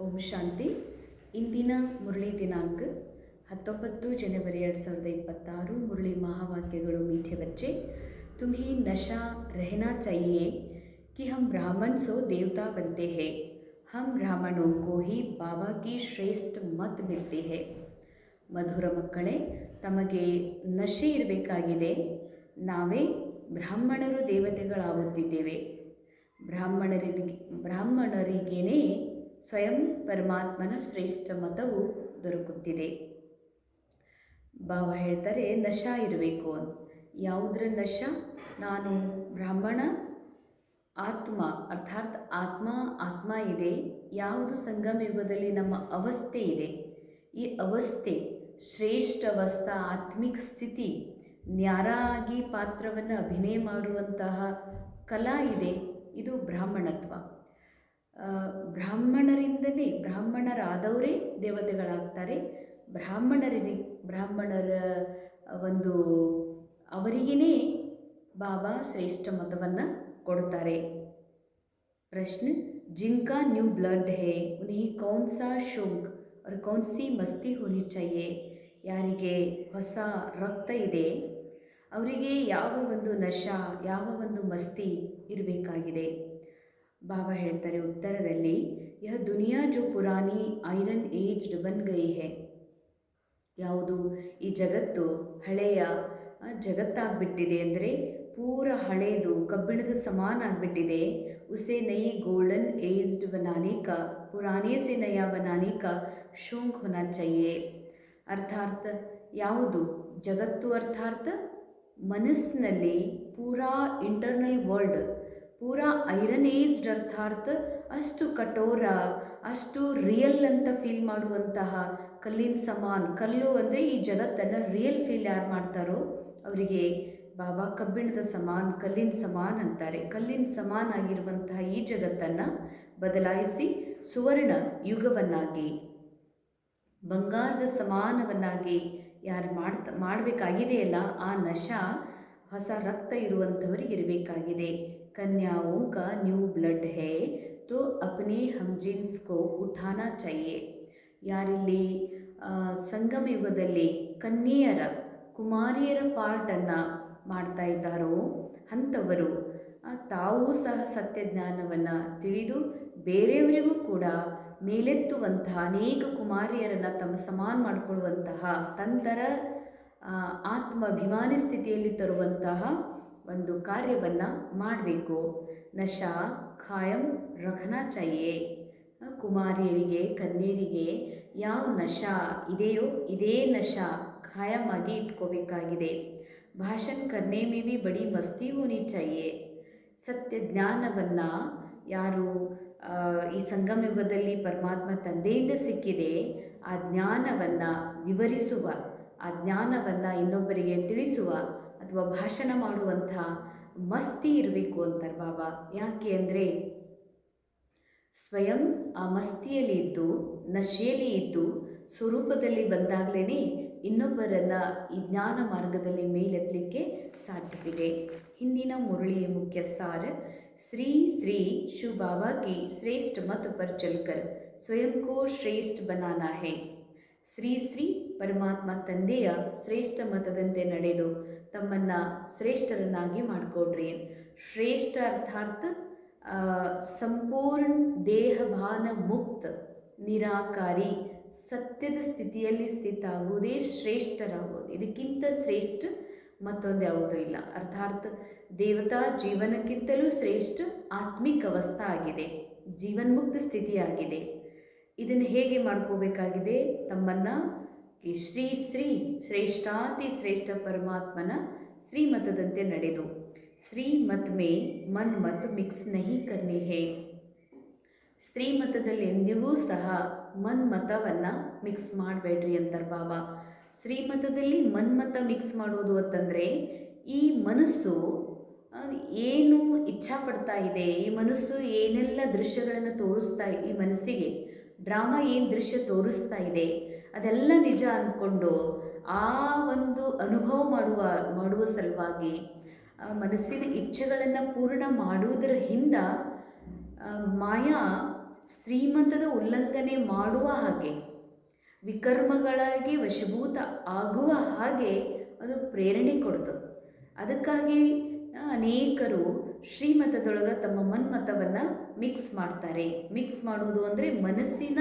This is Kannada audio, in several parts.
ಓಂ ಶಾಂತಿ ಇಂದಿನ ಮುರಳಿ ದಿನಾಂಕ ಹತ್ತೊಂಬತ್ತು ಜನವರಿ ಎರಡು ಸಾವಿರದ ಇಪ್ಪತ್ತಾರು ಮುರಳಿ ಮಹಾವಾಕ್ಯಗಳು मीठे बच्चे तुम्हें नशा रहना चाहिए कि हम ब्राह्मण सो देवता बनते हैं हम ब्राह्मणों को ही बाबा की ಶ್ರೇಷ್ಠ ಮತ್ मिलती है ಮಧುರ ಮಕ್ಕಳೇ ತಮಗೆ ನಶೆ ಇರಬೇಕಾಗಿದೆ ನಾವೇ ಬ್ರಾಹ್ಮಣರು ದೇವತೆಗಳಾಗುತ್ತಿದ್ದೇವೆ ಬ್ರಾಹ್ಮಣರಿಗೆ ಬ್ರಾಹ್ಮಣರಿಗೇನೇ ಸ್ವಯಂ ಪರಮಾತ್ಮನ ಶ್ರೇಷ್ಠ ಮತವು ದೊರಕುತ್ತಿದೆ. ಬಾಬಾ ಹೇಳ್ತಾರೆ, ನಶ ಇರಬೇಕು. ಅಂತ ಯಾವುದರ ನಶ? ನಾನು ಬ್ರಾಹ್ಮಣ, ಆತ್ಮ, ಅರ್ಥಾತ್ ಆತ್ಮ ಆತ್ಮ ಇದೆ. ಯಾವುದು ಸಂಗಮ ಯುಗದಲ್ಲಿ ನಮ್ಮ ಅವಸ್ಥೆ ಇದೆ. ಈ ಅವಸ್ಥೆ, ಶ್ರೇಷ್ಠ ಅವಸ್ಥಾ ಆತ್ಮಿಕ ಸ್ಥಿತಿ, ನ್ಯಾರಾಗಿ ಪಾತ್ರವನ್ನು ಅಭಿನಯ ಮಾಡುವಂತಹ ಕಲಾ ಇದೆ. ಇದು ಬ್ರಾಹ್ಮಣತ್ವ. ಬ್ರಾಹ್ಮಣರಿಂದಲೇ ಬ್ರಾಹ್ಮಣರಾದವರೇ ದೇವತೆಗಳಾಗ್ತಾರೆ ಬ್ರಾಹ್ಮಣರಿಗೆ ಬ್ರಾಹ್ಮಣರ ಒಂದು ಅವರಿಗೇ ಬಾಬಾ ಶ್ರೇಷ್ಠ ಮತವನ್ನು ಕೊಡ್ತಾರೆ प्रश्न जिनका न्यू ब्लड है उन्हें कौन सा शौक और कौन सी मस्ती होनी चाहिए ಯಾರಿಗೆ ಹೊಸ ರಕ್ತ ಇದೆ ಅವರಿಗೆ ಯಾವ ಒಂದು ನಶ ಯಾವ ಒಂದು ಮಸ್ತಿ ಇರಬೇಕಾಗಿದೆ ಬಾಬಾ ಹೇಳ್ತಾರೆ ಉತ್ತರದಲ್ಲಿ, ಯಹ ದುನಿಯಾ ಜೋ ಪುರಾಣಿ ಐರನ್ ಏಜ್ಡ್ ಬನ್ ಗೈ ಹೇ. ಯಾವುದು? ಈ ಜಗತ್ತು ಹಳೆಯ ಜಗತ್ತಾಗ್ಬಿಟ್ಟಿದೆ ಅಂದರೆ ಪೂರ ಹಳೆಯದು ಕಬ್ಬಿಣದ ಸಮಾನ ಆಗಿಬಿಟ್ಟಿದೆ ಉಸೆ ನೈ ಗೋಲ್ಡನ್ ಏಜ್ಡ್ ಬನಾನೆ ಕಾ ಸೆ ನಯ ಬನಾನೆ ಶೋಂಕ್ ಹೊನಾ ಚೈಯೇ. ಅರ್ಥಾರ್ಥ ಯಾವುದು? ಜಗತ್ತು ಅರ್ಥಾರ್ಥ ಮನಸ್ಸಿನಲ್ಲಿ ಪೂರಾ ಇಂಟರ್ನಲ್ ವರ್ಲ್ಡ್ ಪೂರಾ ಐರನ್ ಏಜ್ಡ್ ಅರ್ಥಾರ್ಥ ಅಷ್ಟು ಕಠೋರ, ಅಷ್ಟು ರಿಯಲ್ ಅಂತ ಫೀಲ್ ಮಾಡುವಂತಹ ಕಲ್ಲಿನ ಸಮಾನ್, ಕಲ್ಲು ಅಂದರೆ ಈ ಜಗತ್ತನ್ನು ರಿಯಲ್ ಫೀಲ್ ಯಾರು ಮಾಡ್ತಾರೋ ಅವರಿಗೆ ಬಾಬಾ ಕಬ್ಬಿಣದ ಸಮಾನ್, ಕಲ್ಲಿನ ಸಮಾನ್ ಅಂತಾರೆ. ಕಲ್ಲಿನ ಸಮಾನ್ ಆಗಿರುವಂತಹ ಈ ಜಗತ್ತನ್ನು ಬದಲಾಯಿಸಿ ಸುವರ್ಣ ಯುಗವನ್ನಾಗಿ, ಬಂಗಾರದ ಸಮಾನವನ್ನಾಗಿ ಯಾರು ಮಾಡ್ತಾ, ಮಾಡಬೇಕಾಗಿದೆಯಲ್ಲ, ಆ ನಶ ಹೊಸ ರಕ್ತ ಇರುವಂಥವರಿಗೆ ಇರಬೇಕಾಗಿದೆ. कन्याओं का न्यू ब्लड है, तो अपने हमजिन्स को उठाना चाहिए। ಯಾರಿಲ್ಲಿ ಸಂಗಮ ಯುಗದಲ್ಲಿ ಕನ್ಯೆಯರ ಕುಮಾರಿಯರ ಪಾರ್ಟನ್ನು ಮಾಡ್ತಾ ಇದ್ದಾರೋ ಅಂಥವರು ತಾವೂ ಸಹ ಸತ್ಯಜ್ಞಾನವನ್ನು ತಿಳಿದು ಬೇರೆಯವರಿಗೂ ಕೂಡ ಮೇಲೆತ್ತುವಂತಹ ಅನೇಕ ಕುಮಾರಿಯರನ್ನು ತಮ್ಮ ಸಮಾನ ಮಾಡಿಕೊಳ್ಳುವಂತಹ ತಂತರ ಆತ್ಮಾಭಿಮಾನಿ ಸ್ಥಿತಿಯಲ್ಲಿ ತರುವಂತಹ ಒಂದು ಕಾರ್ಯವನ್ನು ಮಾಡಬೇಕು. ನಶ ಖಾಯಂ ರಖನಾ ಚಾಯೇ ಕುಮಾರಿಯರಿಗೆ ಕನ್ಯರಿಗೆ ಯಾವ ನಶ ಇದೆಯೋ ಇದೇ ನಶ ಖಾಯಮಾಗಿ ಇಟ್ಕೋಬೇಕಾಗಿದೆ. ಭಾಷಣ ಕರ್ನೆ ಮೇವಿ ಬಡಿ ಮಸ್ತಿ ಹೋನಿ ಚಾಯೇ ಸತ್ಯ ಜ್ಞಾನವನ್ನು ಯಾರು ಈ ಸಂಗಮ ಯುಗದಲ್ಲಿ ಪರಮಾತ್ಮ ತಂದೆಯಿಂದ ಸಿಕ್ಕಿದೆ. ಆ ಜ್ಞಾನವನ್ನು ವಿವರಿಸುವ, ಆ ಜ್ಞಾನವನ್ನು ಇನ್ನೊಬ್ಬರಿಗೆ ತಿಳಿಸುವ ಅಥವಾ ಭಾಷಣ ಮಾಡುವಂಥ ಮಸ್ತಿ ಇರಬೇಕು ಅಂತಾರೆ ಬಾಬಾ. ಯಾಕೆ ಅಂದರೆ ಸ್ವಯಂ ಆ ಮಸ್ತಿಯಲ್ಲಿ ಇದ್ದು, ನಶೆಯಲ್ಲಿ ಇದ್ದು, ಸ್ವರೂಪದಲ್ಲಿ ಬಂದಾಗಲೇ ಇನ್ನೊಬ್ಬರನ್ನು ಈ ಜ್ಞಾನ ಮಾರ್ಗದಲ್ಲಿ ಮೇಲೆತ್ತಲಿಕ್ಕೆ ಸಾಧ್ಯವಿದೆ. ಹಿಂದಿನ ಮುರಳಿಯ ಮುಖ್ಯ ಸಾರ ಶ್ರೀ ಶ್ರೀ ಶಿವ ಬಾಬಾ ಕಿ ಶ್ರೇಷ್ಠ ಮತ ಪರ್ ಚಲ್ಕರ್ ಸ್ವಯಂ ಕೋ ಶ್ರೇಷ್ಠ ಬನಾನಾ ಹೇ. ಶ್ರೀ ಶ್ರೀ ಪರಮಾತ್ಮ ತಂದೆಯ ಶ್ರೇಷ್ಠ ಮತದಂತೆ ನಡೆದು ತಮ್ಮನ್ನು ಶ್ರೇಷ್ಠರನ್ನಾಗಿ ಮಾಡಿಕೊಡ್ರಿ. ಶ್ರೇಷ್ಠ ಅರ್ಥಾತ್ ಆ, ಸಂಪೂರ್ಣ ದೇಹಭಾನ ಮುಕ್ತ ನಿರಾಕಾರಿ ಸತ್ಯದ ಸ್ಥಿತಿಯಲ್ಲಿ ಸ್ಥಿತ ಆಗುವುದೇ ಶ್ರೇಷ್ಠರಾಗುವುದು ಇದಕ್ಕಿಂತ ಶ್ರೇಷ್ಠ ಮತ್ತೊಂದು ಯಾವುದೂ ಇಲ್ಲ. ಅರ್ಥಾತ್ ದೇವತಾ ಜೀವನಕ್ಕಿಂತಲೂ ಶ್ರೇಷ್ಠ ಆತ್ಮಿಕ ಅವಸ್ಥಾ ಆಗಿದೆ. ಜೀವನ್ಮುಕ್ತ ಸ್ಥಿತಿಯಾಗಿದೆ. ಇದನ್ನು ಹೇಗೆ ಮಾಡ್ಕೋಬೇಕಾಗಿದೆ? ತಮ್ಮನ್ನು ಈ ಶ್ರೀ ಶ್ರೀ ಶ್ರೇಷ್ಠಾತಿ ಶ್ರೇಷ್ಠ ಪರಮಾತ್ಮನ ಶ್ರೀಮತದಂತೆ ನಡೆದು ಶ್ರೀಮತ್ ಮೇ ಮನ್ ಮತ್ ಮಿಕ್ಸ್ ನಹಿ ಕರ್ನಿ ಹೇ. ಶ್ರೀಮತದಲ್ಲಿ ಎಂದಿಗೂ ಸಹ ಮನ್ಮತವನ್ನು ಮಿಕ್ಸ್ ಮಾಡಬೇಡ್ರಿ ಅಂತಾರೆ ಬಾಬಾ. ಶ್ರೀಮತದಲ್ಲಿ ಮನ್ಮತ ಮಿಕ್ಸ್ ಮಾಡೋದು ಅಂತಂದರೆ ಈ ಮನಸ್ಸು ಏನು ಇಚ್ಛಾ ಪಡ್ತಾ ಇದೆ, ಈ ಮನಸ್ಸು ಏನೆಲ್ಲ ದೃಶ್ಯಗಳನ್ನು ತೋರಿಸ್ತಾ, ಈ ಮನಸ್ಸಿಗೆ ಡ್ರಾಮಾ ಏನು ದೃಶ್ಯ ತೋರಿಸ್ತಾ ಇದೆ ಅದೆಲ್ಲ ನಿಜ ಅಂದ್ಕೊಂಡು ಆ ಒಂದು ಅನುಭವ ಮಾಡುವ ಮಾಡುವ ಸಲುವಾಗಿ ಮನಸ್ಸಿನ ಇಚ್ಛೆಗಳನ್ನು ಪೂರ್ಣ ಮಾಡುವುದರ ಹಿಂದ ಮಾಯಾ ಶ್ರೀಮಂತದ ಉಲ್ಲಂಘನೆ ಮಾಡುವ ಹಾಗೆ, ವಿಕರ್ಮಗಳಾಗಿ ವಶಭೂತ ಆಗುವ ಹಾಗೆ ಅದು ಪ್ರೇರಣೆ ಕೊಡ್ತು. ಅದಕ್ಕಾಗಿ ಅನೇಕರು ಶ್ರೀಮತದೊಳಗೆ ತಮ್ಮ ಮನ್ಮತವನ್ನು ಮಿಕ್ಸ್ ಮಾಡ್ತಾರೆ. ಮಿಕ್ಸ್ ಮಾಡುವುದು ಅಂದರೆ ಮನಸ್ಸಿನ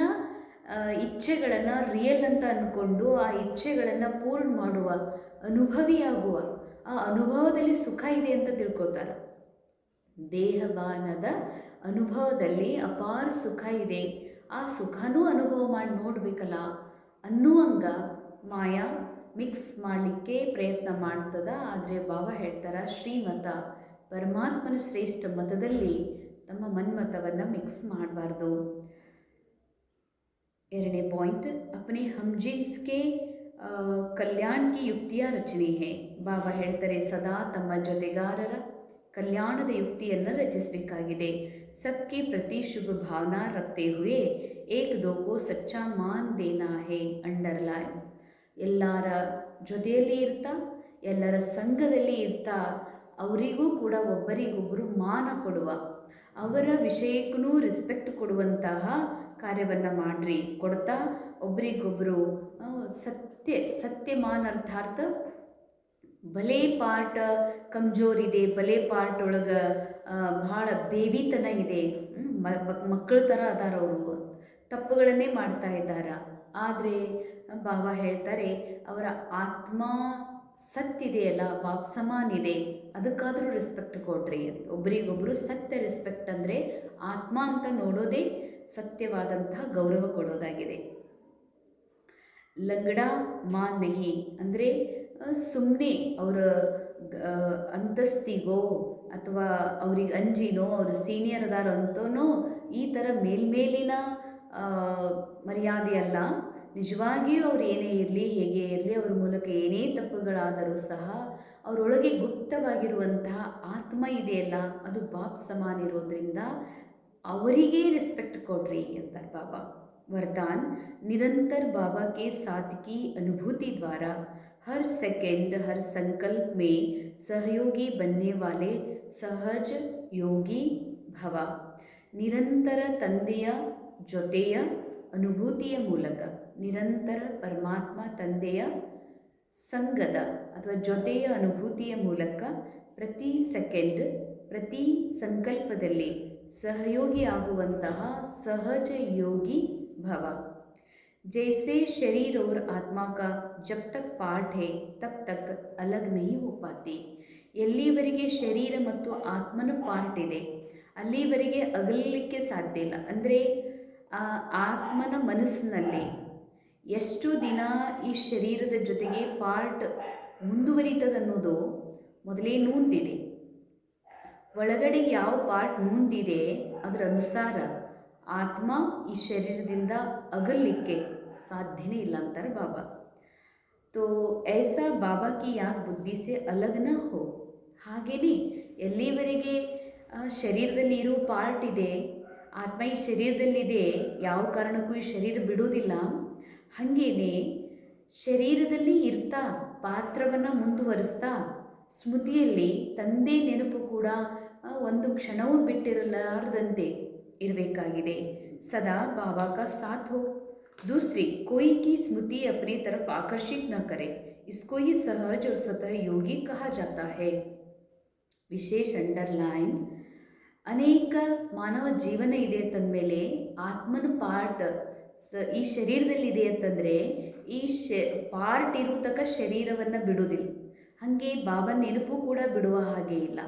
ಇಚ್ಛೆಗಳನ್ನು ರಿಯಲ್ ಅಂತ ಅಂದ್ಕೊಂಡು ಆ ಇಚ್ಛೆಗಳನ್ನು ಪೂರ್ಣ ಮಾಡುವ, ಅನುಭವಿಯಾಗುವ, ಆ ಅನುಭವದಲ್ಲಿ ಸುಖ ಇದೆ ಅಂತ ತಿಳ್ಕೊತಾರೆ. ದೇಹಬಾನದ ಅನುಭವದಲ್ಲಿ ಅಪಾರ ಸುಖ ಇದೆ. ಆ ಸುಖನೂ ಅನುಭವ ಮಾಡಿ ನೋಡಬೇಕಲ್ಲ ಅನ್ನುವಂಗ ಮಾಯಾ ಮಿಕ್ಸ್ ಮಾಡಲಿಕ್ಕೆ ಪ್ರಯತ್ನ ಮಾಡ್ತದ. ಆದರೆ ಬಾಬಾ ಹೇಳ್ತಾರ, ಶ್ರೀಮತ ಪರಮಾತ್ಮನ ಶ್ರೇಷ್ಠ ಮತದಲ್ಲಿ ತಮ್ಮ ಮನ್ಮತವನ್ನು ಮಿಕ್ಸ್ ಮಾಡಬಾರ್ದು. ಎರಡನೇ ಪಾಯಿಂಟ್ ಅಪನೆ ಹಮ್ಜಿನ್ಸ್ಗೆ ಕಲ್ಯಾಣಕ್ಕೆ ಯುಕ್ತಿಯ ರಚನೆ ಹೇ. ಬಾಬಾ ಹೇಳ್ತಾರೆ, ಸದಾ ತಮ್ಮ ಜೊತೆಗಾರರ ಕಲ್ಯಾಣದ ಯುಕ್ತಿಯನ್ನು ರಚಿಸಬೇಕಾಗಿದೆ. ಸಬ್ಕೆ ಪ್ರತಿ ಶುಭ ಭಾವನಾ ರಕ್ತೆ ಹುಯೇ, ಏಕ್ ದೋಕೋ ಸಚ್ಚಾ ಮಾನ್ ದೇನಾ ಹೇ, ಅಂಡರ್ಲೈನ್. ಎಲ್ಲರ ಜೊತೆಯಲ್ಲಿ ಇರ್ತಾ, ಎಲ್ಲರ ಸಂಘದಲ್ಲಿ ಇರ್ತಾ, ಅವರಿಗೂ ಕೂಡ ಒಬ್ಬರಿಗೊಬ್ಬರು ಮಾನ ಕೊಡುವ, ಅವರ ವಿಷಯಕ್ಕೂ ರೆಸ್ಪೆಕ್ಟ್ ಕೊಡುವಂತಹ ಕಾರ್ಯವನ್ನು ಮಾಡ್ರಿ. ಕೊಡ್ತಾ ಒಬ್ರಿಗೊಬ್ಬರು ಸತ್ಯ ಸತ್ಯ ಸತ್ಯಮಾನ ಅರ್ಥಾರ್ಥ ಭಲೇ ಪಾರ್ಟ್ ಕಮ್ಜೋರಿದೆ ಭಲೇ ಪಾರ್ಟ್ ಒಳಗೆ ಭಾಳ ಬೇಬಿತನ ಇದೆ. ಮಕ್ಕಳ ಥರ ಅದಾರ ಅವರು. ತಪ್ಪುಗಳನ್ನೇ ಮಾಡ್ತಾ ಇದ್ದಾರೆ. ಆದರೆ ಬಾಬಾ ಹೇಳ್ತಾರೆ, ಅವರ ಆತ್ಮ ಸತ್ತಿದೆಯಲ್ಲ ಬಾಬ್ ಸಮಾನ್ ಇದೆ. ಅದಕ್ಕಾದರೂ ರೆಸ್ಪೆಕ್ಟ್ ಕೊಡ್ರಿ. ಒಬ್ಬರಿಗೊಬ್ಬರು ಸತ್ಯ ರೆಸ್ಪೆಕ್ಟ್ ಅಂದರೆ ಆತ್ಮ ಅಂತ ನೋಡೋದೇ ಸತ್ಯವಾದಂತಹ ಗೌರವ ಕೊಡೋದಾಗಿದೆ. ಲಂಗಡ ಮಾ ನೆಹಿ ಅಂದರೆ ಸುಮ್ಮನೆ ಅವರ ಅಂತಸ್ತಿಗೋ ಅಥವಾ ಅವ್ರಿಗೆ ಅಂಜಿನೋ, ಅವ್ರ ಸೀನಿಯರ್ ಅದಾರ ಅಂತನೋ ಈ ಥರ ಮೇಲ್ಮೇಲಿನ ಮರ್ಯಾದೆ ಅಲ್ಲ. ನಿಜವಾಗಿಯೂ ಅವ್ರು ಏನೇ ಇರಲಿ, ಹೇಗೆ ಇರಲಿ, ಅವ್ರ ಮೂಲಕ ಏನೇ ತಪ್ಪುಗಳಾದರೂ ಸಹ ಅವರೊಳಗೆ ಗುಪ್ತವಾಗಿರುವಂತಹ ಆತ್ಮ ಇದೆಯಲ್ಲ ಅದು ಬಾಪ್ ಸಮಾನ ಇರೋದ್ರಿಂದ ಅವರಿಗೆ ರೆಸ್ಪೆಕ್ಟ್ ಕೊಡ್ರಿ ಅಂತಾರೆ ಬಾಬಾ वरदान निरंतर बाबा के साथ की अनुभूति द्वारा हर सेकंड हर संकल्प में सहयोगी बनने वाले सहज ಯೋಗಿ ಭವ ನಿರಂತರ ತಂದೆಯ ಜೊತೆಯ ಅನುಭೂತಿಯ ಮೂಲಕ ನಿರಂತರ ಪರಮಾತ್ಮ ತಂದೆಯ ಸಂಘದ ಅಥವಾ ಜೊತೆಯ ಅನುಭೂತಿಯ ಮೂಲಕ ಪ್ರತಿ ಸೆಕೆಂಡ್ ಪ್ರತಿ ಸಂಕಲ್ಪದಲ್ಲಿ ಸಹಯೋಗಿ ಆಗುವಂತಹ ಸಹಜ ಯೋಗಿ भव जैसे शरीर और आत्मा का जब तक पार्ट है तब तक अलग नहीं हो पाते ಎಲ್ಲಿವರೆಗೆ ಶರೀರ ಮತ್ತು ಆತ್ಮನ ಪಾರ್ಟ್ ಇದೆ ಅಲ್ಲಿವರೆಗೆ ಅಗಲಲಿಕ್ಕೆ ಸಾಧ್ಯ ಇಲ್ಲ ಅಂದರೆ ಆ ಆತ್ಮನ ಮನಸ್ಸಿನಲ್ಲಿ ಎಷ್ಟು ದಿನ ಈ ಶರೀರದ ಜೊತೆಗೆ ಪಾರ್ಟ್ ಮುಂದುವರಿತದನ್ನೋದು ಮೊದಲೇ ನೂಂದಿದೆ ಒಳಗಡೆ ಯಾವ ಪಾರ್ಟ್ ಮುಂದಿದೆ ಅದರ ಅನುಸಾರ ಆತ್ಮ ಈ ಶರೀರದಿಂದ ಅಗಲಿಕ್ಕೆ ಸಾಧ್ಯನೇ ಇಲ್ಲ ಅಂತಾರೆ ಬಾಬಾ. ತೋ ಐಸಾ ಬಾಬಾ ಕಿ ಯಾ ಬುದ್ಧಿ ಸೆ ಅಲಗ್ನ ಹೋ? ಹಾಗೇನೆ ಎಲ್ಲಿವರೆಗೆ ಶರೀರದಲ್ಲಿ ಇರೋ ಪಾರ್ಟ್ ಇದೆ, ಆತ್ಮ ಈ ಶರೀರದಲ್ಲಿದೆ, ಯಾವ ಕಾರಣಕ್ಕೂ ಈ ಶರೀರ ಬಿಡೋದಿಲ್ಲ. ಹಾಗೇನೆ ಶರೀರದಲ್ಲಿ ಇರ್ತಾ, ಪಾತ್ರವನ್ನು ಮುಂದುವರಿಸ್ತಾ, ಸ್ಮೃತಿಯಲ್ಲಿ ತಂದೆ ನೆನಪು ಕೂಡ ಒಂದು ಕ್ಷಣವೂ ಬಿಟ್ಟಿರಲಾರದಂತೆ ಇರಬೇಕಾಗಿದೆ ಸದಾ ಬಾಬಾ का साथ हो दूसरी कोई की स्मृति अपनी तरफ आकर्षित न करे इसको ही सहज और स्वतः योगी कहा जाता है ವಿಶೇಷ ಅಂಡರ್ಲೈನ್ ಅನೇಕ ಮಾನವ ಜೀವನ ಇದೆ ಅಂತಂದಮೇಲೆ ಆತ್ಮನ ಪಾರ್ಟ್ ಸ ಈ ಶರೀರದಲ್ಲಿದೆ ಅಂತಂದರೆ ಈ ಶ ಪಾರ್ಟ್ ಇರೋ ತನಕ ಶರೀರವನ್ನು ಬಿಡೋದಿಲ್ಲ ಹಾಗೆ ಬಾಬಾ ನೆನಪು ಕೂಡ ಬಿಡುವ ಹಾಗೆ ಇಲ್ಲ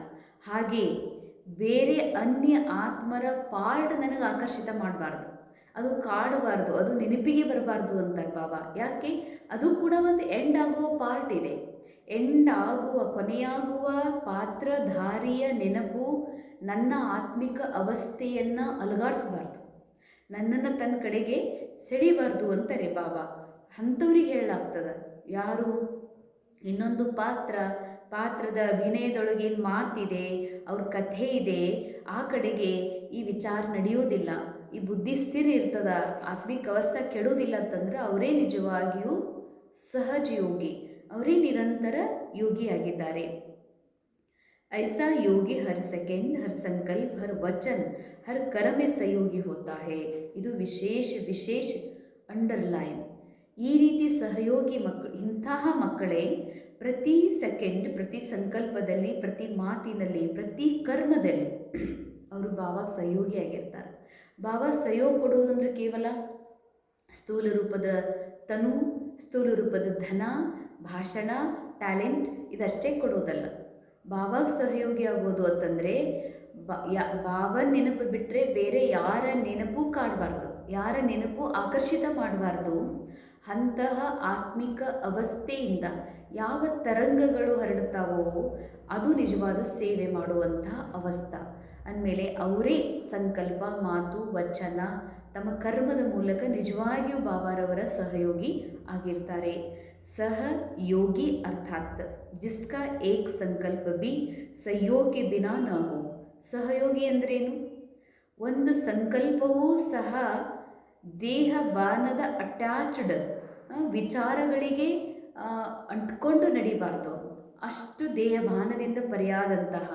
ಹಾಗೆ ಬೇರೆ ಅನ್ಯ ಆತ್ಮರ ಪಾರ್ಟ್ ನನಗೆ ಆಕರ್ಷಿತ ಮಾಡಬಾರ್ದು. ಅದು ಕಾಡಬಾರ್ದು, ಅದು ನೆನಪಿಗೆ ಬರಬಾರ್ದು ಅಂತಾರೆ ಬಾಬಾ. ಯಾಕೆ? ಅದು ಕೂಡ ಒಂದು ಎಂಡ್ ಆಗುವ ಪಾರ್ಟ್ ಇದೆ. ಎಂಡ್ ಆಗುವ, ಕೊನೆಯಾಗುವ ಪಾತ್ರಧಾರಿಯ ನೆನಪು ನನ್ನ ಆತ್ಮಿಕ ಅವಸ್ಥೆಯನ್ನು ಅಲುಗಾಡಿಸಬಾರ್ದು. ನನ್ನನ್ನು ತನ್ನ ಕಡೆಗೆ ಸೆಳಿಬಾರ್ದು ಅಂತಾರೆ ಬಾಬಾ. ಅಂಥವ್ರಿಗೆ ಹೇಳಲಾಗ್ತದೆ. ಯಾರು? ಇನ್ನೊಂದು ಪಾತ್ರ ಪಾತ್ರದ ಅಭಿನಯದೊಳಗೇನು ಮಾತಿದೆ, ಅವ್ರ ಕಥೆ ಇದೆ, ಆ ಕಡೆಗೆ ಈ ವಿಚಾರ ನಡೆಯೋದಿಲ್ಲ. ಈ ಬುದ್ಧಿ ಸ್ಥಿರ ಇರ್ತದ, ಆತ್ಮಿಕ ಅವಸ್ಥೆ ಕೆಡೋದಿಲ್ಲ ಅಂತಂದ್ರೆ ಅವರೇ ನಿಜವಾಗಿಯೂ ಸಹಜ ಯೋಗಿ ಅವರೇ ನಿರಂತರ ಯೋಗಿಯಾಗಿದ್ದಾರೆ. ಐಸಾ ಯೋಗಿ ಹರ್ ಸೆಕೆಂಡ್, ಹರ್ ಸಂಕಲ್ಪ, ಹರ್ ವಚನ್, ಹರ್ ಕರಮೆ ಸಹಯೋಗಿ ಹೋತಾ ಹೇ. ಇದು ವಿಶೇಷ ವಿಶೇಷ ಅಂಡರ್ಲೈನ್. ಈ ರೀತಿ ಸಹಯೋಗಿ ಮಕ್ಕಳು ಇಂತಹ ಮಕ್ಕಳೇ ಪ್ರತಿ ಸೆಕೆಂಡ್, ಪ್ರತಿ ಸಂಕಲ್ಪದಲ್ಲಿ, ಪ್ರತಿ ಮಾತಿನಲ್ಲಿ, ಪ್ರತಿ ಕರ್ಮದಲ್ಲಿ ಅವರು ಬಾವಾಗ ಸಹಯೋಗಿಯಾಗಿರ್ತಾರೆ ಭಾವ ಸಹಯೋಗ ಕೊಡೋದು ಅಂದರೆ ಕೇವಲ ಸ್ಥೂಲ ರೂಪದ ತನು, ಸ್ಥೂಲ ರೂಪದ ಧನ, ಭಾಷಣ, ಟ್ಯಾಲೆಂಟ್ ಇದಷ್ಟೇ ಕೊಡೋದಲ್ಲ. ಬಾವಾಗ ಸಹಯೋಗಿ ಆಗೋದು ಅಂತಂದರೆ ಬಾ ನೆನಪು ಬಿಟ್ಟರೆ ಬೇರೆ ಯಾರ ನೆನಪು ಕಾಡಬಾರ್ದು, ಯಾರ ನೆನಪು ಆಕರ್ಷಿತ ಮಾಡಬಾರ್ದು. ಅಂತಹ ಆತ್ಮಿಕ ಅವಸ್ಥೆಯಿಂದ ಯಾವ ತರಂಗಗಳು ಹರಡುತ್ತಾವೋ ಅದು ನಿಜವಾದ ಸೇವೆ ಮಾಡುವಂಥ ಅವಸ್ಥ. ಅಂದಮೇಲೆ ಅವರೇ ಸಂಕಲ್ಪ, ಮಾತು, ವಚನ ತಮ್ಮ ಕರ್ಮದ ಮೂಲಕ ನಿಜವಾಗಿಯೂ ಬಾಬಾರವರ ಸಹಯೋಗಿ ಆಗಿರ್ತಾರೆ. ಸಹ ಯೋಗಿ ಅರ್ಥಾತ್ ಜಿಸ್ಕಾ ಏಕ್ ಸಂಕಲ್ಪ ಬಿ ಸಹಯೋಗಿ ಬಿನಾ ನಾವು ಸಹಯೋಗಿ ಅಂದ್ರೇನು? ಒಂದು ಸಂಕಲ್ಪವೂ ಸಹ ದೇಹ ಬಾನದ ಅಟ್ಯಾಚ್ಡ್ ವಿಚಾರಗಳಿಗೆ ಅಂಟ್ಕೊಂಡು ನಡಿಬಾರ್ದು. ಅಷ್ಟು ದೇಹಭಾನದಿಂದ ಪರಿಯಾದಂತಹ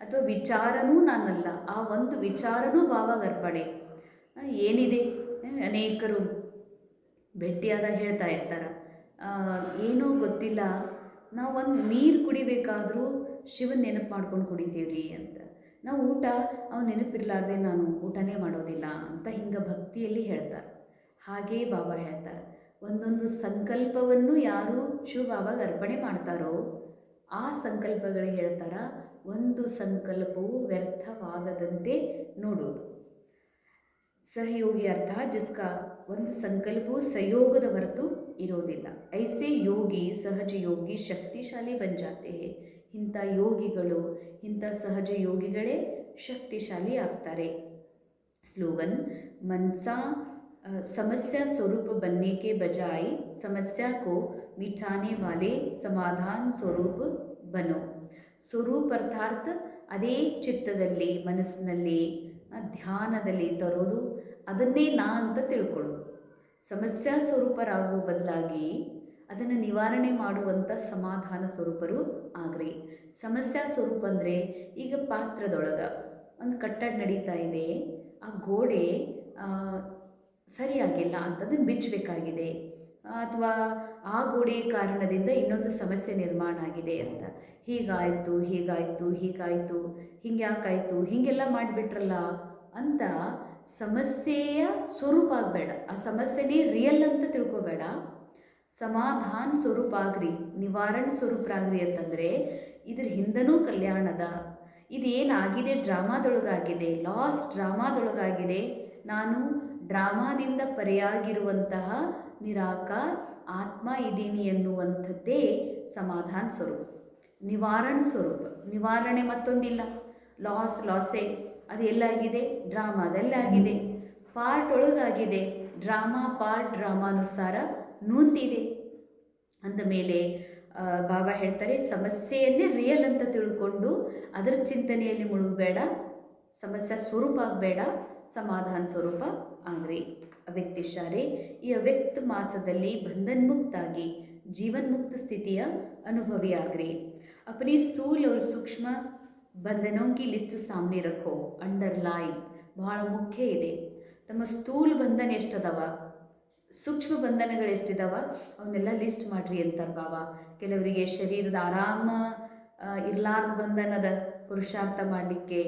ಅಥವಾ ವಿಚಾರನೂ ನಾನಲ್ಲ, ಆ ಒಂದು ವಿಚಾರನೂ ಭಾವಗರ್ಪಣೆ ಏನಿದೆ? ಅನೇಕರು ಭೇಟಿಯಾದ ಹೇಳ್ತಾ ಇರ್ತಾರೆ. ಏನೂ ಗೊತ್ತಿಲ್ಲ. ನಾವು ಒಂದು ನೀರು ಕುಡಿಬೇಕಾದರೂ ಶಿವನ ನೆನಪು ಮಾಡ್ಕೊಂಡು ಕುಡಿತೀವ್ರಿ ಅಂತ. ನಾವು ಊಟ, ಅವ್ನು ನೆನಪಿರ್ಲಾರ್ದೆ ನಾನು ಊಟನೇ ಮಾಡೋದಿಲ್ಲ ಅಂತ ಹಿಂಗೆ ಭಕ್ತಿಯಲ್ಲಿ ಹೇಳ್ತಾರೆ. ಹಾಗೇ ಬಾಬಾ ಹೇಳ್ತಾರೆ. ಒಂದೊಂದು ಸಂಕಲ್ಪವನ್ನು ಯಾರು ಶುಭ ಅವಾಗ ಅರ್ಪಣೆ ಮಾಡ್ತಾರೋ, ಆ ಸಂಕಲ್ಪಗಳು ಹೇಳ್ತಾರ, ಒಂದು ಸಂಕಲ್ಪವು ವ್ಯರ್ಥವಾಗದಂತೆ ನೋಡೋದು. ಸಹಯೋಗಿ ಅರ್ಥ, ಜಿಸ್ಕ ಒಂದು ಸಂಕಲ್ಪವು ಸಹಯೋಗದ ಹೊರತು ಇರೋದಿಲ್ಲ. ಐಸೆ ಯೋಗಿ ಸಹಜ ಯೋಗಿ ಶಕ್ತಿಶಾಲಿ ಬಂಜಾತೆ. ಇಂಥ ಯೋಗಿಗಳು, ಇಂಥ ಸಹಜ ಯೋಗಿಗಳೇ ಶಕ್ತಿಶಾಲಿ ಆಗ್ತಾರೆ. ಸ್ಲೋಗನ್, ಮನ್ಸಾ समस्या स्वरूप बनने के बजाय समस्या को मिटाने वाले समाधान ಸ್ವರೂಪ ಬನೋ ಸ್ವರೂಪ ಅರ್ಥಾತ್ ಅದೇ ಚಿತ್ತದಲ್ಲಿ ಮನಸ್ಸಿನಲ್ಲಿ ಆ, ಧ್ಯಾನದಲ್ಲಿ ತರೋದು ಅದನ್ನೇ ನಾ ಅಂತ ತಿಳ್ಕೊಳ್ಳೋದು ಸಮಸ್ಯಾ ಸ್ವರೂಪರಾಗುವ ಬದಲಾಗಿ ಅದನ್ನು ನಿವಾರಣೆ ಮಾಡುವಂಥ ಸಮಾಧಾನ ಸ್ವರೂಪರು ಆಗ್ರಿ ಸಮಸ್ಯಾ ಸ್ವರೂಪ ಅಂದರೆ ಈಗ ಪಾತ್ರದೊಳಗೆ ಒಂದು ಕಟ್ಟಡ ನಡೀತಾ ಇದೆ ಆ ಗೋಡೆ ಆ, ಸರಿಯಾಗಿಲ್ಲ ಅಂತಂದು ಬಿಚ್ಚಬೇಕಾಗಿದೆ. ಅಥವಾ ಆ ಗೋಡೆ ಕಾರಣದಿಂದ ಇನ್ನೊಂದು ಸಮಸ್ಯೆ ನಿರ್ಮಾಣ ಆಗಿದೆ ಅಂತ. ಹೀಗಾಯಿತು ಹೀಗಾಯಿತು ಹೀಗಾಯಿತು, ಹಿಂಗೆ ಯಾಕಾಯಿತು, ಹೀಗೆಲ್ಲ ಮಾಡಿಬಿಟ್ರಲ್ಲ ಅಂತ ಸಮಸ್ಯೆಯ ಸ್ವರೂಪ ಆಗಬೇಡ. ಆ ಸಮಸ್ಯೆನೇ ರಿಯಲ್ ಅಂತ ತಿಳ್ಕೊಬೇಡ. ಸಮಾಧಾನ ಸ್ವರೂಪ ಆಗ್ರಿ, ನಿವಾರಣ ಸ್ವರೂಪ ಆಗ್ರಿ ಅಂತಂದರೆ ಇದ್ರ ಹಿಂದನೂ ಕಲ್ಯಾಣದ. ಇದೇನಾಗಿದೆ? ಡ್ರಾಮಾದೊಳಗಾಗಿದೆ ಲಾಸ್ ಡ್ರಾಮಾದೊಳಗಾಗಿದೆ. ನಾನು ಡ್ರಾಮಾದಿಂದ ಪರೆಯಾಗಿರುವಂತಹ ನಿರಾಕಾರ ಆತ್ಮ ಇದ್ದೀನಿ ಎನ್ನುವಂಥದ್ದೇ ಸಮಾಧಾನ ಸ್ವರೂಪ. ನಿವಾರಣ ಸ್ವರೂಪ. ನಿವಾರಣೆ ಮತ್ತೊಂದಿಲ್ಲ. ಲಾಸ್ ಲಾಸೇ ಅದು ಎಲ್ಲಾಗಿದೆ? ಡ್ರಾಮಾದಲ್ಲಾಗಿದೆ ಪಾರ್ಟ್ ಒಳಗಾಗಿದೆ. ಡ್ರಾಮಾ ಪಾರ್ಟ್ ಡ್ರಾಮಾನುಸಾರ ನೂಂತಿದೆ. ಅಂದ ಮೇಲೆ ಬಾಬಾ ಹೇಳ್ತಾರೆ, ಸಮಸ್ಯೆಯನ್ನೇ ರಿಯಲ್ ಅಂತ ತಿಳ್ಕೊಂಡು ಅದರ ಚಿಂತನೆಯಲ್ಲಿ ಮುಳುಗಬೇಡ. ಸಮಸ್ಯೆ ಸ್ವರೂಪ ಆಗಬೇಡ ಸಮಾಧಾನ ಸ್ವರೂಪ ಆಗ್ರಿ ಅವ್ಯಕ್ತಿಶಾರೆ ಈ ಅವ್ಯಕ್ತ ಮಾಸದಲ್ಲಿ ಬಂಧನ್ಮುಕ್ತಾಗಿ ಜೀವನ್ಮುಕ್ತ ಸ್ಥಿತಿಯ ಅನುಭವಿಯಾಗ್ರಿ अपनी स्थूल और सूक्ष्म ಬಂಧನೋं की ಲಿಸ್ಟ್ ಸಾಮ್ನೆ ರಖೋ ಅಂಡರ್ಲೈನ್ ಬಹಳ ಮುಖ್ಯ ಇದೆ ತಮ್ಮ ಸ್ಥೂಲ ಬಂಧನ ಎಷ್ಟದವ ಸೂಕ್ಷ್ಮ ಬಂಧನಗಳು ಎಷ್ಟಿದಾವ ಅವನ್ನೆಲ್ಲ ಲಿಸ್ಟ್ ಮಾಡ್ರಿ ಅಂತಾರೆ ಬಾಬಾ ಕೆಲವರಿಗೆ ಶರೀರದ ಆರಾಮ ಇರಲಾರ್ದ ಬಂಧನದ ಪುರುಷಾರ್ಥ ಮಾಡಲಿಕ್ಕೆ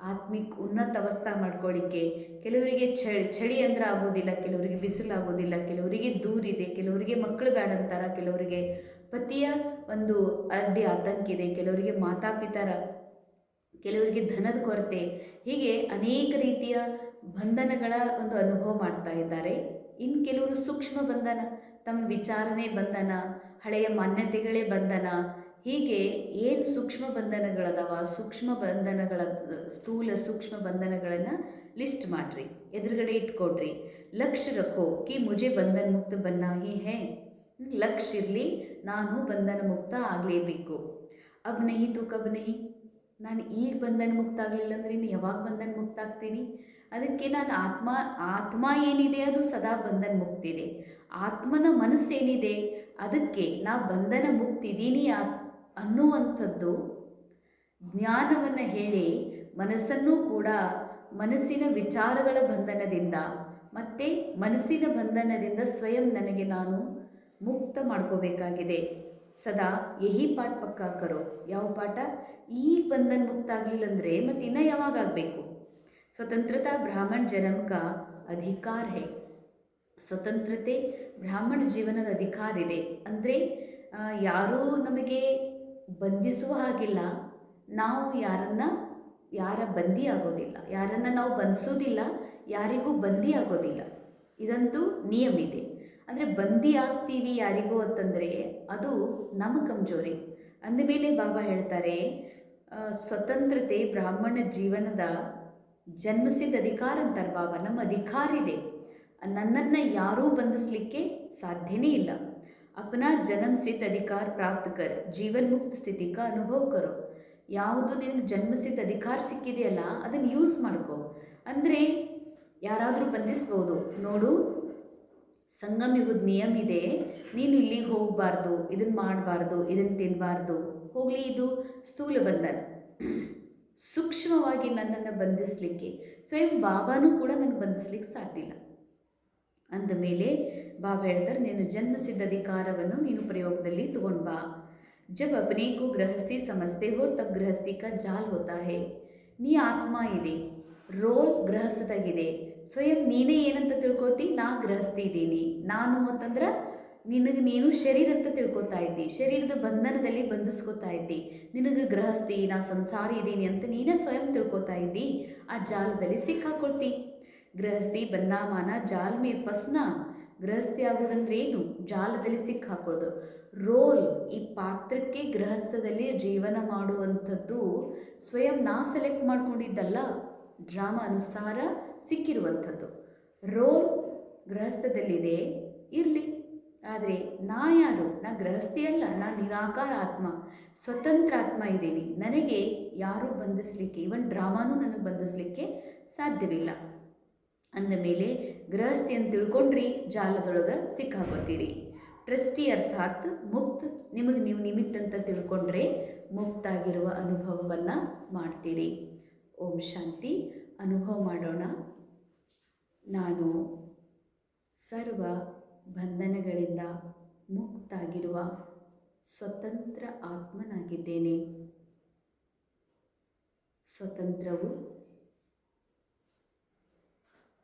ಆತ್ಮಿಕ್ ಉನ್ನತ ಅವಸ್ಥಾ ಮಾಡ್ಕೊಳ್ಳಿಕ್ಕೆ ಕೆಲವರಿಗೆ ಚಳಿ ಚಳಿ ಅಂದ್ರೆ ಆಗೋದಿಲ್ಲ, ಕೆಲವರಿಗೆ ಬಿಸಿಲು ಆಗೋದಿಲ್ಲ ಕೆಲವರಿಗೆ ದೂರಿದೆ ಕೆಲವರಿಗೆ ಮಕ್ಕಳು ಬೇಡ ಅಂತಾರ, ಕೆಲವರಿಗೆ ಪತಿಯ ಒಂದು ಅಡ್ಡಿ, ಆತಂಕ ಇದೆ, ಕೆಲವರಿಗೆ ಮಾತಾಪಿತರ ಕೆಲವರಿಗೆ ಧನದ ಕೊರತೆ. ಹೀಗೆ ಅನೇಕ ರೀತಿಯ ಬಂಧನಗಳ ಒಂದು ಅನುಭವ ಮಾಡ್ತಾ ಇದ್ದಾರೆ. ಇನ್ನು ಕೆಲವರು ಸೂಕ್ಷ್ಮ ಬಂಧನ, ತಮ್ಮ ವಿಚಾರನೇ ಬಂಧನ, ಹಳೆಯ ಮಾನ್ಯತೆಗಳೇ ಬಂಧನ ಹೀಗೆ ಏನು ಸೂಕ್ಷ್ಮ ಬಂಧನಗಳದಾವ? ಸೂಕ್ಷ್ಮ ಬಂಧನಗಳ, ಸ್ಥೂಲ ಸೂಕ್ಷ್ಮ ಬಂಧನಗಳನ್ನು ಲಿಸ್ಟ್ ಮಾಡಿರಿ, ಎದುರುಗಡೆ ಇಟ್ಕೊಡ್ರಿ. ಲಕ್ಷ್ಯ ರಖೋ, ಕಿ ಮುಜೆ ಬಂಧನ ಮುಕ್ತ ಬನ್ನಾಗಿ ಹಿ. ಲಕ್ಷ್ಯ ಇರಲಿ, ನಾನು ಬಂಧನ ಮುಕ್ತ ಆಗಲೇಬೇಕು. ಅಬ್ ನಹಿ ತು ಕಬ್ ನಹಿ. ನಾನು ಈಗ ಬಂಧನ ಮುಕ್ತ ಆಗಲಿಲ್ಲ ಅಂದ್ರೆ ಇನ್ನು ಯಾವಾಗ ಬಂಧನ ಮುಕ್ತ ಆಗ್ತೀನಿ? ಅದಕ್ಕೆ ನಾನು ಆತ್ಮ ಆತ್ಮ ಏನಿದೆ ಅದು ಸದಾ ಬಂಧನ ಮುಕ್ತಿದೆ. ಆತ್ಮನ ಮನಸ್ಸೇನಿದೆ, ಅದಕ್ಕೆ ನಾ ಬಂಧನ ಮುಕ್ತಿದ್ದೀನಿ ಆ ಅನ್ನುವಂಥದ್ದು ಜ್ಞಾನವನ್ನು ಹೇಳಿ ಮನಸ್ಸನ್ನು ಕೂಡ ಮನಸ್ಸಿನ ವಿಚಾರಗಳ ಬಂಧನದಿಂದ ಮತ್ತು ಮನಸ್ಸಿನ ಬಂಧನದಿಂದ ಸ್ವಯಂ ನನಗೆ ನಾನು ಮುಕ್ತ ಮಾಡ್ಕೋಬೇಕಾಗಿದೆ. ಸದಾ ಯಹಿ ಪಾಠ ಪಕ್ಕ ಕರೋ ಯಾವ ಪಾಠ? ಈ ಬಂಧನ ಮುಕ್ತ ಆಗಲಿಲ್ಲ ಅಂದರೆ ಮತ್ತು ಇನ್ನು ಯಾವಾಗ ಆಗಬೇಕು? ಸ್ವತಂತ್ರತಾ ಬ್ರಾಹ್ಮಣ ಜನಮಕ ಅಧಿಕಾರ ಹೇ. ಸ್ವತಂತ್ರತೆ ಬ್ರಾಹ್ಮಣ ಜೀವನದ ಅಧಿಕಾರ ಇದೆ. ಅಂದರೆ ಯಾರೂ ನಮಗೆ ಬಂಧಿಸುವ ಹಾಗಿಲ್ಲ. ನಾವು ಯಾರನ್ನ, ಯಾರ ಬಂದಿ ಆಗೋದಿಲ್ಲ. ಯಾರನ್ನು ನಾವು ಬಂಧಿಸೋದಿಲ್ಲ, ಯಾರಿಗೂ ಬಂದಿ ಆಗೋದಿಲ್ಲ. ಇದಂತೂ ನಿಯಮ ಇದೆ. ಅಂದರೆ ಬಂದಿ ಆಗ್ತೀವಿ ಯಾರಿಗೂ ಅಂತಂದರೆ ಅದು ನಮ್ಮ ಕಮ್ಜೋರಿ. ಅಂದಮೇಲೆ ಬಾಬಾ ಹೇಳ್ತಾರೆ ಸ್ವತಂತ್ರತೆ ಬ್ರಾಹ್ಮಣ ಜೀವನದ ಜನ್ಮಿಸಿದ ಅಧಿಕಾರ ಅಂತಾರೆ ಬಾಬಾ ನಮ್ಮ ಅಧಿಕಾರ ಇದೆ. ನನ್ನನ್ನು ಯಾರೂ ಬಂಧಿಸಲಿಕ್ಕೆ ಸಾಧ್ಯನೇ ಇಲ್ಲ. ಅಪನಾ जन्म सिद्ध अधिकार प्राप्त कर ಜೀವನ್ ಮುಕ್ತ ಸ್ಥಿತಿ ಕಾ ಅನುಭವ ಕರೋ. ಯಾವುದು ನಿನಗೆ ಜನ್ಮಸಿದ್ಧ ಅಧಿಕಾರ ಸಿಕ್ಕಿದೆಯಲ್ಲ ಅದನ್ನು ಯೂಸ್ ಮಾಡ್ಕೋ. ಅಂದರೆ ಯಾರಾದರೂ ಬಂಧಿಸ್ಬೋದು. ನೋಡು, ಸಂಗಮ ಯುಗದ ನಿಯಮ ಇದೆ, ನೀನು ಇಲ್ಲಿಗೆ ಹೋಗಬಾರ್ದು ಇದನ್ನು ಮಾಡಬಾರ್ದು ಇದನ್ನು ತಿನ್ನಬಾರ್ದು ಹೋಗಲಿ ಇದು, ಸ್ಥೂಲ ಬಂಧನ. ಸೂಕ್ಷ್ಮವಾಗಿ ನನ್ನನ್ನು ಬಂಧಿಸಲಿಕ್ಕೆ, ಸ್ವಯಂ ಬಾಬಾನೂ ಕೂಡ ನನಗೆ ಬಂಧಿಸ್ಲಿಕ್ಕೆ ಸಾಧ್ಯ ಇಲ್ಲ. ಅಂದಮೇಲೆ ಬಾಬಾ ಹೇಳ್ತಾರೆ, ನೀನು ಜನ್ಮಸಿದ್ಧ ಅಧಿಕಾರವನ್ನು ನೀನು ಪ್ರಯೋಗದಲ್ಲಿ ತಗೊಂಡು ಬಾ. ಜಬ್ ಅಪನೆ ಗೃಹಸ್ಥಿ ಸಮಸ್ತೆ ಹೋ ತಬ್ ಗೃಹಸ್ಥಿ ಕಾ ಜಾಲ್ ಹೋತಾ ಹೇ. ನೀ ಆತ್ಮ ಇದೆ, ರೋಲ್ ಗೃಹಸ್ಥದಾಗಿದೆ. ಸ್ವಯಂ ನೀನೇ ಏನಂತ ತಿಳ್ಕೊತಿ? ನಾ ಗೃಹಸ್ಥಿ ಇದ್ದೀನಿ. ನಾನು ಅಂತಂದ್ರೆ ನಿನಗೆ ನೀನು ಶರೀರ ಅಂತ ತಿಳ್ಕೊತಾ ಇದ್ದಿ. ಶರೀರದ ಬಂಧನದಲ್ಲಿ ಬಂಧಿಸ್ಕೊತಾ ಇದ್ದಿ. ನಿನಗೆ ಗೃಹಸ್ಥಿ, ನಾ ಸಂಸಾರಿ ಇದ್ದೀನಿ ಅಂತ ನೀನೇ ಸ್ವಯಂ ತಿಳ್ಕೊತಾ ಇದ್ದಿ. ಆ ಜಾಲದಲ್ಲಿ ಸಿಕ್ಕಾಕೊಳ್ತಿ. ಗೃಹಸ್ಥಿ ಬನ್ನಾಮಾನ ಜಾಲ್ಮೆ ಫಸ್ನ. ಗೃಹಸ್ಥಿ ಆಗೋದಂದ್ರೆ ಏನು ಜಾಲದಲ್ಲಿ ಸಿಕ್ಕಾಕೊಳ್ಳೋದು. ರೋಲ್ ಈ ಪಾತ್ರಕ್ಕೆ ಗೃಹಸ್ಥದಲ್ಲಿ ಜೀವನ ಮಾಡುವಂಥದ್ದು ಸ್ವಯಂ ನಾ ಸೆಲೆಕ್ಟ್ ಮಾಡ್ಕೊಂಡಿದ್ದಲ್ಲ, ಡ್ರಾಮಾ ಅನುಸಾರ ಸಿಕ್ಕಿರುವಂಥದ್ದು. ರೋಲ್ ಗೃಹಸ್ಥದಲ್ಲಿದೆ, ಇರಲಿ. ಆದರೆ ನಾ ಯಾರು? ನಾ ಗೃಹಸ್ಥಿ ಅಲ್ಲ, ನಾ ನಿರಾಕಾರ ಆತ್ಮ, ಸ್ವತಂತ್ರ ಆತ್ಮ ಇದ್ದೀನಿ. ನನಗೆ ಯಾರೂ ಬಂಧಿಸಲಿಕ್ಕೆ ಇವನ್ ಡ್ರಾಮಾನೂ ನನಗೆ ಬಂಧಿಸಲಿಕ್ಕೆ ಸಾಧ್ಯವಿಲ್ಲ. ಅಂದಮೇಲೆ ಗೃಹಸ್ಥಿ ಅಂತ ತಿಳ್ಕೊಂಡ್ರಿ, ಜಾಲದೊಳಗೆ ಸಿಕ್ಕಾಕೋತೀರಿ. ಟ್ರಸ್ಟಿ ಅರ್ಥಾತ್ ಮುಕ್ತ್, ನಿಮಗೆ ನೀವು ನಿಮಿತ್ತ ಅಂತ ತಿಳ್ಕೊಂಡ್ರೆ ಮುಕ್ತಾಗಿರುವ ಅನುಭವವನ್ನು ಮಾಡ್ತೀರಿ. ಓಂ ಶಾಂತಿ. ಅನುಭವ ಮಾಡೋಣ. ನಾನು ಸರ್ವ ಬಂಧನಗಳಿಂದ ಮುಕ್ತಾಗಿರುವ ಸ್ವತಂತ್ರ ಆತ್ಮನಾಗಿದ್ದೇನೆ. ಸ್ವತಂತ್ರವು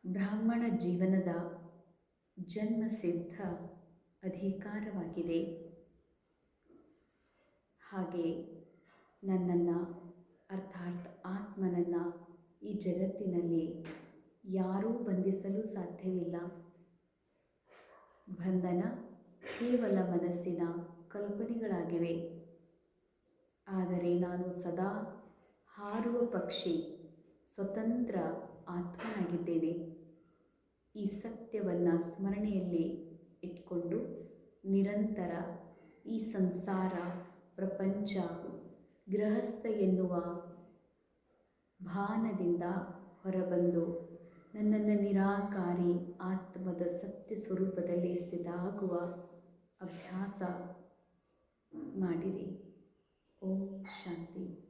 ಬ್ರಾಹ್ಮಣ ಜೀವನದ ಜನ್ಮಸಿದ್ಧ ಅಧಿಕಾರವಾಗಿದೆ. ಹಾಗೆ ನನ್ನನ್ನು, ಅರ್ಥಾತ್ ಆತ್ಮನನ್ನು ಈ ಜಗತ್ತಿನಲ್ಲಿ ಯಾರೂ ಬಂಧಿಸಲು ಸಾಧ್ಯವಿಲ್ಲ. ಬಂಧನ ಕೇವಲ ಮನಸ್ಸಿನ ಕಲ್ಪನೆಗಳಾಗಿವೆ. ಆದರೆ ನಾನು ಸದಾ ಹಾರುವ ಪಕ್ಷಿ ಸ್ವತಂತ್ರ ಆತ್ಮನಾಗಿದ್ದೇನೆ. ಈ ಸತ್ಯವನ್ನು ಸ್ಮರಣೆಯಲ್ಲಿ ಇಟ್ಕೊಂಡು ನಿರಂತರ ಈ ಸಂಸಾರ, ಪ್ರಪಂಚ ಗೃಹಸ್ಥ ಎನ್ನುವ ಭಾನದಿಂದ ಹೊರಬಂದು ನನ್ನನ್ನು ನಿರಾಕಾರಿ ಆತ್ಮದ ಸತ್ಯ ಸ್ವರೂಪದಲ್ಲಿ ಸ್ಥಿತ ಆಗುವ ಅಭ್ಯಾಸ ಮಾಡಿರಿ. ಓಂ ಶಾಂತಿ.